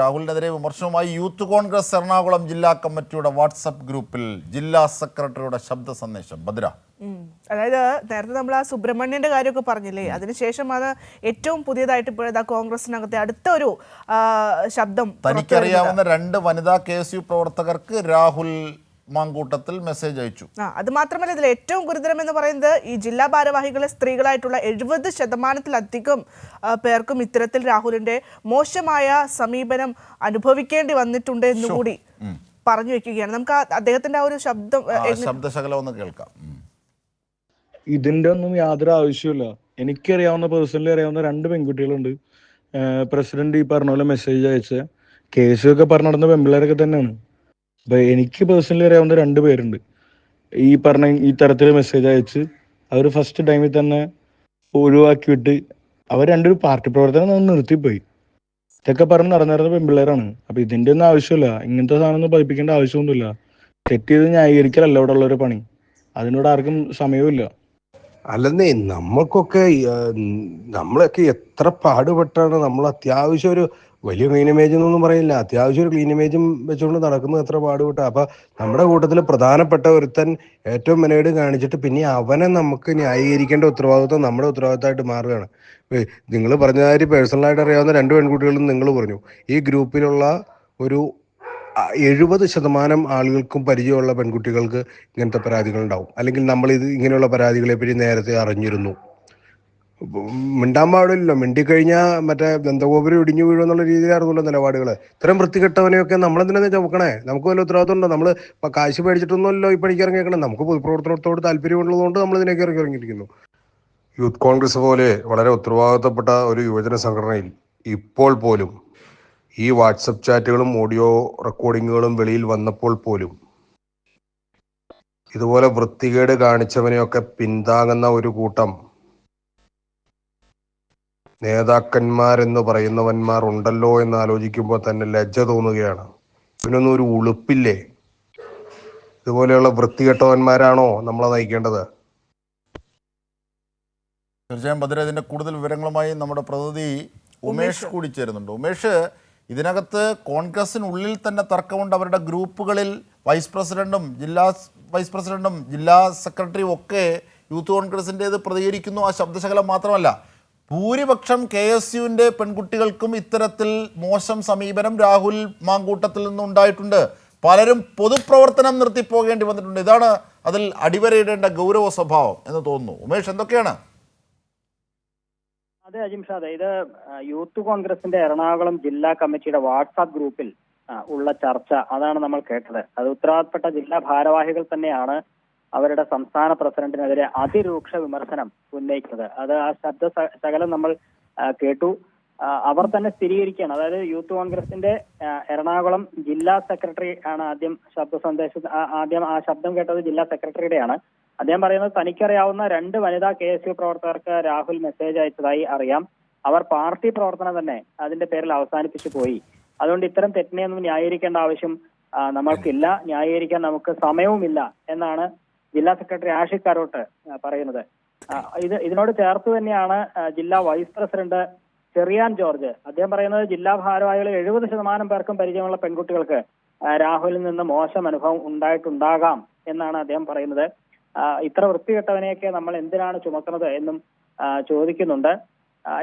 രാഹുലിനെതിരെ വിമർശനവുമായി യൂത്ത് കോൺഗ്രസ് എറണാകുളം ജില്ലാ കമ്മിറ്റിയുടെ വാട്സപ്പ് ഗ്രൂപ്പിൽ ജില്ലാ സെക്രട്ടറിയുടെ ശബ്ദ സന്ദേശം. ഭദ്ര. അതായത് നേരത്തെ നമ്മൾ ആ സുബ്രഹ്മണ്യന്റെ കാര്യമൊക്കെ പറഞ്ഞില്ലേ? അതിനുശേഷം അത് ഏറ്റവും പുതിയതായിട്ട് ഇപ്പോഴത്തെ കോൺഗ്രസിനകത്തെ അടുത്ത ഒരു ശബ്ദം തനിക്കറിയാവുന്ന രണ്ട് വനിതാ കെ എസ് യു പ്രവർത്തകർക്ക് രാഹുൽ മാങ്കൂട്ടത്തിൽ മെസ്സേജ് അയച്ചു. ആ അത് മാത്രമല്ല ഇതിൽ ഏറ്റവും ഗുരുതരം എന്ന് പറയുന്നത് ഈ ജില്ലാ ഭാരവാഹികളെ സ്ത്രീകളായിട്ടുള്ള എഴുപത് ശതമാനത്തിലധികം പേർക്കും ഇത്തരത്തിൽ രാഹുലിന്റെ മോശമായ സമീപനം അനുഭവിക്കേണ്ടി വന്നിട്ടുണ്ട് എന്നുകൂടി പറഞ്ഞു വെക്കുകയാണ്. നമുക്ക് അദ്ദേഹത്തിന്റെ ആ ഒരു ശബ്ദം ശബ്ദശകലം ഒന്ന് കേൾക്കാം. ഇതിന്റെ ഒന്നും യാതൊരു ആവശ്യമില്ല എനിക്കറിയാവുന്ന പേഴ്സണലി അറിയാവുന്ന രണ്ട് പെൺകുട്ടികളുണ്ട്. പ്രസിഡന്റ് ഈ പറഞ്ഞ പോലെ മെസ്സേജ് അയച്ച കേസൊക്കെ പറഞ്ഞു നടന്ന പെൺപിള്ളേരൊക്കെ തന്നെയാണ്. എനിക്ക് പേഴ്സണലി അറിയാവുന്ന രണ്ട് പേരുണ്ട്. ഈ പറഞ്ഞ ഈ തരത്തിൽ മെസ്സേജ് അയച്ച് അവർ ഫസ്റ്റ് ടൈമിൽ തന്നെ ഒഴിവാക്കി വിട്ട് അവർ രണ്ടൊരു പാർട്ടി പ്രവർത്തനം നിർത്തിപ്പോയി. ഇതൊക്കെ പറഞ്ഞ് നടന്നിരുന്ന പെൺപിള്ളേരാണ്. അപ്പൊ ഇതിന്റെ ഒന്നും ആവശ്യമില്ല. ഇങ്ങനത്തെ സാധനം ഒന്നും പഠിപ്പിക്കേണ്ട ആവശ്യമൊന്നുമില്ല. തെറ്റ് ചെയ്ത് ന്യായീകരിക്കലല്ല ഇവിടെ ഉള്ളൊരു പണി. അതിനോട് ആർക്കും സമയവും അല്ലെന്നേ നമ്മൾക്കൊക്കെ നമ്മളൊക്കെ എത്ര പാടുപെട്ടാണ് നമ്മൾ അത്യാവശ്യം ഒരു വലിയ ക്ലീൻ ഇമേജ് എന്നൊന്നും പറയില്ല. അത്യാവശ്യം ഒരു ക്ലീൻ ഇമേജും വെച്ചുകൊണ്ട് നടക്കുന്നത് എത്ര പാടുപെട്ട അപ്പൊ നമ്മുടെ കൂട്ടത്തിൽ പ്രധാനപ്പെട്ട ഒരുത്തൻ ഏറ്റവും മെനേഡ് കാണിച്ചിട്ട് പിന്നെ അവനെ നമുക്ക് ന്യായീകരിക്കേണ്ട ഉത്തരവാദിത്വം നമ്മുടെ ഉത്തരവാദിത്തമായിട്ട് മാറുകയാണ്. നിങ്ങൾ പറഞ്ഞ കാര്യം പേഴ്സണലായിട്ട് അറിയാവുന്ന രണ്ട് പെൺകുട്ടികളും നിങ്ങൾ പറഞ്ഞു. ഈ ഗ്രൂപ്പിലുള്ള ഒരു എഴുപത് ശതമാനം ആളുകൾക്കും പരിചയമുള്ള പെൺകുട്ടികൾക്ക് ഇങ്ങനത്തെ പരാതികൾ ഉണ്ടാവും അല്ലെങ്കിൽ നമ്മൾ ഇത് ഇങ്ങനെയുള്ള പരാതികളെ പറ്റി നേരത്തെ അറിഞ്ഞിരുന്നു. മിണ്ടാൻ പാടില്ലല്ലോ. മിണ്ടിക്കഴിഞ്ഞാൽ മറ്റേ ബന്ധഗോപുരം ഇടിഞ്ഞു വീഴുമെന്നുള്ള രീതിയിലായിരുന്നല്ലോ നിലപാടുകൾ ഇത്രയും വൃത്തികെട്ടവനെയൊക്കെ നമ്മളെന്തിനാ ചുമക്കണേ നമുക്ക് വല്ല ഉത്തരവാദിത്വം ഉണ്ടോ നമ്മൾ ഇപ്പൊ കാശ് മേടിച്ചിട്ടൊന്നുമല്ലോ ഈ പണിക്ക് ഇറങ്ങിയേക്കണം. നമുക്ക് പൊതുപ്രവർത്തനത്തോട് താല്പര്യമുള്ളതുകൊണ്ട് നമ്മൾ ഇതിനൊക്കെ ഇറങ്ങി ഇറങ്ങിയിരിക്കുന്നു. യൂത്ത് കോൺഗ്രസ് പോലെ വളരെ ഉത്തരവാദിത്തപ്പെട്ട ഒരു യുവജന സംഘടനയിൽ ഇപ്പോൾ പോലും ഈ വാട്സപ്പ് ചാറ്റുകളും ഓഡിയോ റെക്കോർഡിങ്ങുകളും വെളിയിൽ വന്നപ്പോൾ പോലും ഇതുപോലെ വൃത്തികേട് കാണിച്ചവനെയൊക്കെ പിന്താങ്ങുന്ന ഒരു കൂട്ടം നേതാക്കന്മാരെന്ന് പറയുന്നവന്മാർ ഉണ്ടല്ലോ എന്ന് ആലോചിക്കുമ്പോൾ തന്നെ ലജ്ജ തോന്നുകയാണ്. ഇതിനൊന്നും ഒരു ഉളുപ്പില്ലേ? ഇതുപോലെയുള്ള വൃത്തികെട്ടവന്മാരാണോ നമ്മളെ നയിക്കേണ്ടത്? തീർച്ചയായും ഭദ്ര ഇതിന്റെ കൂടുതൽ വിവരങ്ങളുമായി നമ്മുടെ പ്രതിനിധി ഉമേഷ് കൂടി ചേരുന്നുണ്ട്. ഉമേഷ് ഇതിനകത്ത് കോൺഗ്രസിനുള്ളിൽ തന്നെ തർക്കമുണ്ട്. അവരുടെ ഗ്രൂപ്പുകളിൽ വൈസ് പ്രസിഡന്റും ജില്ലാ വൈസ് പ്രസിഡന്റും ജില്ലാ സെക്രട്ടറിയും ഒക്കെ യൂത്ത് കോൺഗ്രസിന്റേത് പ്രതികരിക്കുന്നു. ആ ശബ്ദശകലം മാത്രമല്ല ഭൂരിപക്ഷം കെ എസ് യുവിന്റെ പെൺകുട്ടികൾക്കും ഇത്തരത്തിൽ മോശം സമീപനം രാഹുൽ മാങ്കൂട്ടത്തിൽ നിന്നുണ്ടായിട്ടുണ്ട്. പലരും പൊതുപ്രവർത്തനം നിർത്തിപ്പോകേണ്ടി വന്നിട്ടുണ്ട്. ഇതാണ് അതിൽ അടിവരയിടേണ്ട ഗൗരവ സ്വഭാവം എന്ന് തോന്നുന്നു. ഉമേഷ് എന്തൊക്കെയാണ്? അതെ അജിംഷാദ് ഇത് യൂത്ത് കോൺഗ്രസിന്റെ എറണാകുളം ജില്ലാ കമ്മിറ്റിയുടെ വാട്സാപ്പ് ഗ്രൂപ്പിൽ ഉള്ള ചർച്ച അതാണ് നമ്മൾ കേട്ടത്. അത് ഉത്തരവാദപ്പെട്ട ജില്ലാ ഭാരവാഹികൾ തന്നെയാണ് അവരുടെ സംസ്ഥാന പ്രസിഡന്റിനെതിരെ അതിരൂക്ഷ വിമർശനം ഉന്നയിക്കുന്നത്. അത് ആ ശബ്ദ ശകലം നമ്മൾ കേട്ടു. അവർ തന്നെ സ്ഥിരീകരിക്കുകയാണ്. അതായത് യൂത്ത് കോൺഗ്രസിന്റെ എറണാകുളം ജില്ലാ സെക്രട്ടറി ആണ് ആദ്യം ശബ്ദ സന്ദേശം ആദ്യം ആ ശബ്ദം കേട്ടത് ജില്ലാ സെക്രട്ടറിയുടെയാണ്. അദ്ദേഹം പറയുന്നത് തനിക്കറിയാവുന്ന രണ്ട് വനിതാ കെ എസ് യു പ്രവർത്തകർക്ക് രാഹുൽ മെസ്സേജ് അയച്ചതായി അറിയാം. അവർ പാർട്ടി പ്രവർത്തനം തന്നെ അതിന്റെ പേരിൽ അവസാനിപ്പിച്ചു പോയി. അതുകൊണ്ട് ഇത്തരം തെറ്റിനെയൊന്നും ന്യായീകരിക്കേണ്ട ആവശ്യം നമ്മൾക്കില്ല. ന്യായീകരിക്കാൻ നമുക്ക് സമയവുമില്ല എന്നാണ് ജില്ലാ സെക്രട്ടറി ആഷിഖ് കാരോട്ട് ആ, പറയുന്നത്. ഇത് ഇതിനോട് ചേർത്ത് തന്നെയാണ് ജില്ലാ വൈസ് പ്രസിഡന്റ് ചെറിയാൻ ജോർജ്. അദ്ദേഹം പറയുന്നത് ജില്ലാ ഭാരവാഹികളിൽ എഴുപത് ശതമാനം പേർക്കും പരിചയമുള്ള പെൺകുട്ടികൾക്ക് രാഹുലിൽ നിന്ന് മോശം അനുഭവം ഉണ്ടായിട്ടുണ്ടാകാം എന്നാണ് അദ്ദേഹം പറയുന്നത്. ഇത്ര വൃത്തികെട്ടവനെയൊക്കെ നമ്മൾ എന്തിനാണ് ചുമക്കുന്നത് എന്നും ചോദിക്കുന്നുണ്ട്.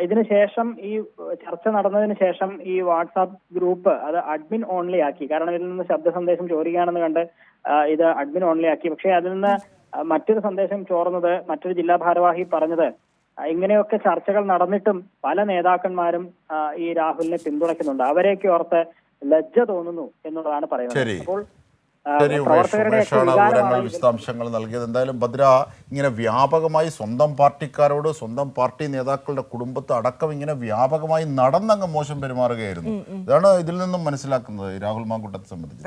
ഇതിനുശേഷം ഈ ചർച്ച നടന്നതിന് ശേഷം ഈ വാട്സാപ്പ് ഗ്രൂപ്പ് അത് അഡ്മിൻ ഓൺലി ആക്കി. കാരണം ഇതിൽ നിന്ന് ശബ്ദ സന്ദേശം ചോരുകയാണെന്ന് കണ്ട് ഇത് അഡ്മിൻ ഓൺലി ആക്കി. പക്ഷേ അതിൽ നിന്ന് മറ്റൊരു സന്ദേശം ചോർന്നത് മറ്റൊരു ജില്ലാ ഭാരവാഹി പറഞ്ഞത് ഇങ്ങനെയൊക്കെ ചർച്ചകൾ നടന്നിട്ടും പല നേതാക്കന്മാരും ഈ രാഹുലിനെ പിന്തുണയ്ക്കുന്നുണ്ട്. അവരെയൊക്കെ ഓർത്ത് ലജ്ജ തോന്നുന്നു എന്നുള്ളതാണ് പറയുന്നത്. അപ്പോൾ ശരി ഉമേഷ് പ്രവർത്തകരുടെയൊക്കെ ഉമേഷാണ് വിവരങ്ങൾ വിശദാംശങ്ങൾ നൽകിയത്. എന്തായാലും ഭദ്ര ഇങ്ങനെ വ്യാപകമായി സ്വന്തം പാർട്ടിക്കാരോട് സ്വന്തം പാർട്ടി നേതാക്കളുടെ കുടുംബത്തെ അടക്കം ഇങ്ങനെ വ്യാപകമായി നടന്നങ്ങ് മോശം പെരുമാറുകയായിരുന്നു. ഇതാണ് ഇതിൽ നിന്നും മനസ്സിലാക്കുന്നത് രാഹുൽ മാങ്കൂട്ടത്തെ സംബന്ധിച്ച്.